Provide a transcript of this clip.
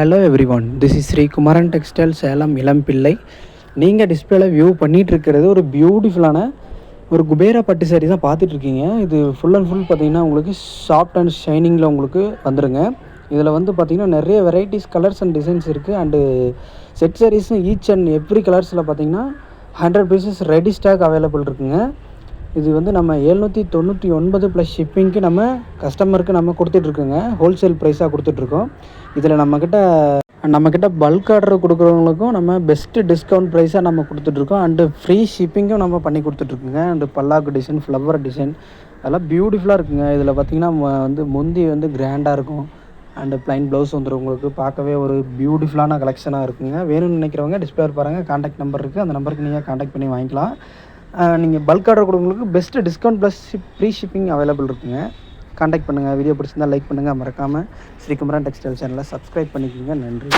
Hello everyone this is Sri Kumaran textile Salem Elampillai நீங்கள் டிஸ்பிளேல view பண்ணிகிட்டு இருக்கிறது ஒரு பியூட்டிஃபுல்லான ஒரு குபேரா பட்டு saree தான் பார்த்துட்ருக்கீங்க இது ஃபுல் அண்ட் ஃபுல் பார்த்தீங்கன்னா உங்களுக்கு சாஃப்ட் அண்ட் ஷைனிங்கில் உங்களுக்கு வந்துடுங்க இதில் வந்து பார்த்தீங்கன்னா நிறைய வெரைட்டிஸ் கலர்ஸ் அண்ட் டிசைன்ஸ் இருக்குது அண்டு செட் சாரீஸும் ஈச் அண்ட் எவ்ரி கலர்ஸில் பார்த்தீங்கன்னா hundred pieces ready stock available இருக்குங்க. இது வந்து நம்ம எழுநூற்றி தொண்ணூற்றி ஒன்பது ப்ளஸ் ஷிப்பிங்க்கு நம்ம கஸ்டமருக்கு நம்ம கொடுத்துட்ருக்கோங்க ஹோல்சேல் ப்ரைஸாக கொடுத்துட்ருக்கோம் இதில் நம்மக்கிட்ட நம்மக்கிட்ட பல்க் ஆர்டர் கொடுக்குறவங்களுக்கும் நம்ம பெஸ்ட்டு டிஸ்கவுண்ட் ப்ரைஸாக நம்ம கொடுத்துட்ருக்கோம். அண்டு ஃப்ரீ ஷிப்பிங்கும் நம்ம பண்ணி கொடுத்துட்ருக்குங்க. அண்டு பல்லாக்கு டிசைன் ஃப்ளவர் டிசைன் அதெல்லாம் பியூட்டிஃபுல்லாக இருக்குங்க. இதில் பார்த்திங்கன்னா ம- வந்து முந்தி வந்து கிராண்டாக இருக்கும். அண்டு ப்ளைன் ப்ளவுஸ் வந்துடும் உங்களுக்கு பார்க்கவே ஒரு பியூட்டிஃபுல்லான கலெக்ஷனாக இருக்குங்க. வேணும்னு நினைக்கிறவங்க டிஸ்பிளே பாருங்கள் காண்டாக்ட் நம்பர் இருக்குது அந்த நம்பருக்கு நீங்கள் காண்டாக்ட் பண்ணி வாங்கிக்கலாம். நீங்கள் bulk order கொடுக்குறவங்களுக்கு best discount plus free shipping available இருக்குங்க. காண்டாக்ட் பண்ணுங்கள் வீடியோ பிடிச்சிருந்தா லைக் பண்ணுங்கள் மறக்காமல் ஸ்ரீகுமரன் டெக்ஸ்டைல் சேனலை சப்ஸ்கிரைப் பண்ணிக்கோங்க. நன்றி.